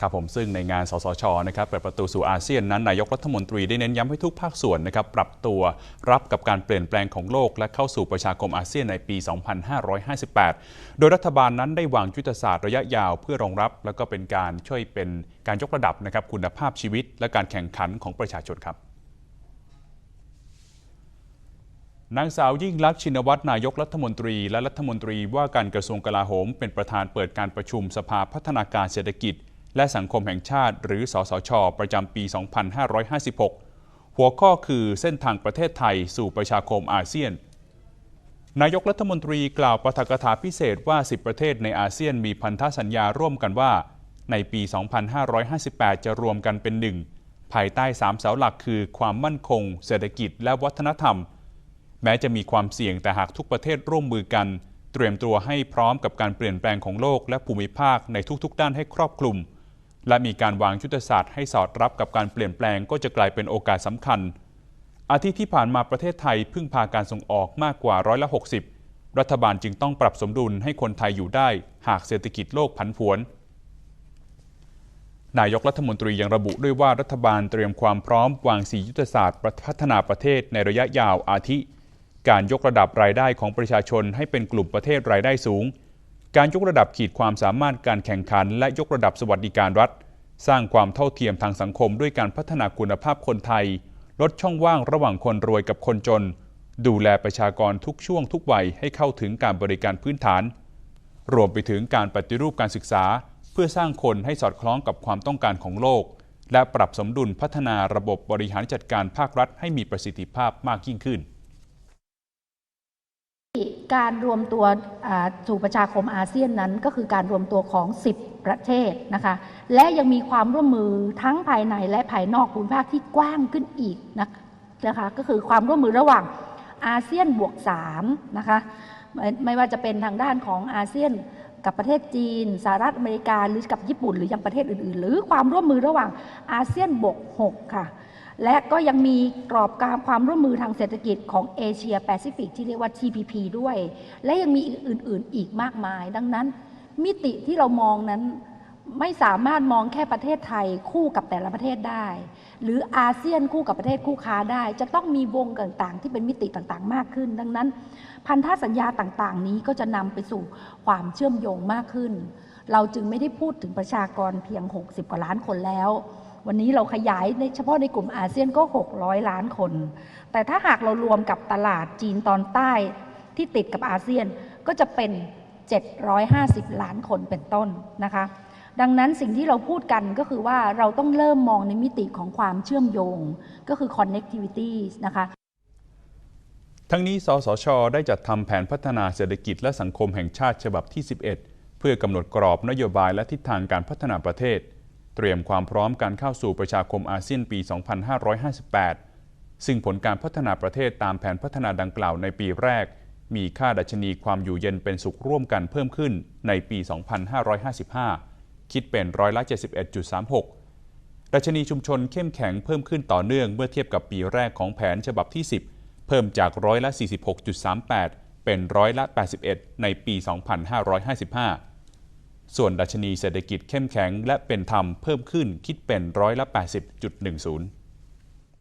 ครับผมซึ่งในงานสสชนะครับเปิดประตูสู่อาเซียนนั้นนายกรัฐมนตรีได้เน้นย้ำให้ทุกภาคส่วนนะครับปรับตัวรับกับการเปลี่ยนแปลงของโลก และเข้าสู่ประชาคมอาเซียนในปี 2558 โดยรัฐบาลนั้นได้วางยุทธศาสตร์ระยะยาวเพื่อรองรับ แล้วก็เป็นการช่วยเป็นการยกระดับนะครับคุณภาพชีวิต และการแข่งขันของประชาชนครับนางสาวยิ่งลักษณ์ชินวัตรนายกรัฐมนตรี และรัฐมนตรีว่าการกระทรวงกลาโหม เป็นประธานเปิดการประชุมสภาพัฒนาการเศรษฐกิจ และสังคมแห่งชาติ หรือสสช ประจำปี 2556 หัวข้อคือเส้นทางประเทศไทยสู่ประชาคมอาเซียน นายกรัฐมนตรีกล่าวปาฐกถาพิเศษว่า 10 ประเทศในอาเซียนมีพันธสัญญาร่วมกันว่า ในปี 2558 จะรวมกันเป็นหนึ่งภายใต้สามเสาหลักคือความมั่นคง เศรษฐกิจและวัฒนธรรม แม้จะมีความเสี่ยงแต่หากทุกประเทศร่วมมือกัน เตรียมตัวให้พร้อมกับการเปลี่ยนแปลงของโลกและภูมิภาคในทุกๆ ด้านให้ครอบคลุม และมีการวางยุทธศาสตร์ให้สอดรับกับการเปลี่ยนแปลงก็จะกลายเป็นโอกาสสำคัญ อาทิตย์ที่ผ่านมาประเทศไทยพึ่งพาการส่งออกมากกว่าร้อยละ 60 รัฐบาลจึงต้องปรับสมดุลให้คนไทยอยู่ได้ หากเศรษฐกิจโลกผันผวน นายกรัฐมนตรียังระบุด้วยว่ารัฐบาลเตรียมความพร้อมวางสียุทธศาสตร์พัฒนาประเทศในระยะยาวอาทิ การยกระดับรายได้ของประชาชนให้เป็นกลุ่มประเทศรายได้สูง การยกระดับขีดความสามารถการแข่งขัน และยกระดับสวัสดิการรัฐ สร้างความเท่าเทียมทางสังคมด้วยการพัฒนาคุณภาพคนไทย ลดช่องว่างระหว่างคนรวยกับคนจน ดูแลประชากรทุกช่วงทุกวัยให้เข้าถึงการบริการพื้นฐาน รวมไปถึงการปฏิรูปการศึกษา เพื่อสร้างคนให้สอดคล้องกับความต้องการของโลก และปรับสมดุลพัฒนาระบบบริหารจัดการภาครัฐให้มีประสิทธิภาพมากยิ่งขึ้น การรวมตัวสู่ประชาคมอาเซียนนั้น ก็คือการรวมตัวของ 10 ประเทศนะคะและยังมีความร่วมมือทั้งภายในและภายนอกภูมิภาคที่กว้างขึ้นอีกนะคะก็คือความร่วมมือระหว่างอาเซียนบวก3นะคะไม่ว่าจะเป็นทางด้านของอาเซียนกับประเทศจีนสหรัฐอเมริกาหรือกับญี่ปุ่น หรือยังประเทศอื่นๆ หรือความร่วมมือระหว่างอาเซียนบวก6ค่ะ และก็ยังมีกรอบการความร่วมมือทางเศรษฐกิจของเอเชียแปซิฟิกที่เรียกว่า TPP ด้วย และยังมีอื่น ๆ อีกมากมาย ดังนั้น มิติที่เรามองนั้นไม่สามารถมองแค่ประเทศไทยคู่กับแต่ละประเทศได้ หรืออาเซียนคู่กับประเทศคู่ค้าได้ จะต้องมีวงต่างๆ ที่เป็นมิติต่างๆ มากขึ้น ดังนั้น พันธสัญญาต่างๆ นี้ก็จะนำไปสู่ความเชื่อมโยงมากขึ้น เราจึงไม่ได้พูดถึงประชากรเพียง 60 กว่าล้านคนแล้ว วันนี้เราขยายในเฉพาะในกลุ่มอาเซียนก็ 600 ล้านคน แต่ถ้าหากเรารวมกับตลาดจีนตอนใต้ที่ติดกับอาเซียนก็จะเป็น 750 ล้านคนเป็นต้นนะคะ ดังนั้นสิ่งที่เราพูดกันก็คือว่าเราต้องเริ่มมองในมิติของความเชื่อมโยง ก็คือ connectivity นะคะทั้งนี้ สสช ได้จัดทำแผนพัฒนาเศรษฐกิจและสังคมแห่งชาติฉบับที่ 11 เพื่อกำหนดกรอบนโยบายและทิศทางการพัฒนาประเทศ เตรียมความพร้อมการเข้าสู่ประชาคมอาเซียนปี 2558 ซึ่งผลการพัฒนาประเทศตามแผนพัฒนาดังกล่าวในปีแรก มีค่าดัชนีความอยู่เย็นเป็นสุขร่วมกันเพิ่มขึ้นในปี 2555 คิดเป็นร้อยละ71.36 ดัชนีชุมชนเข้มแข็งเพิ่มขึ้นต่อเนื่องเมื่อเทียบกับปีแรกของแผนฉบับที่ 10 เพิ่มจากร้อยละ46.38 เป็นร้อยละ81 ในปี 2555 ส่วนดัชนีเศรษฐกิจเข้มแข็งและเป็นธรรมเพิ่มขึ้นคิดเป็นร้อยละ 80.10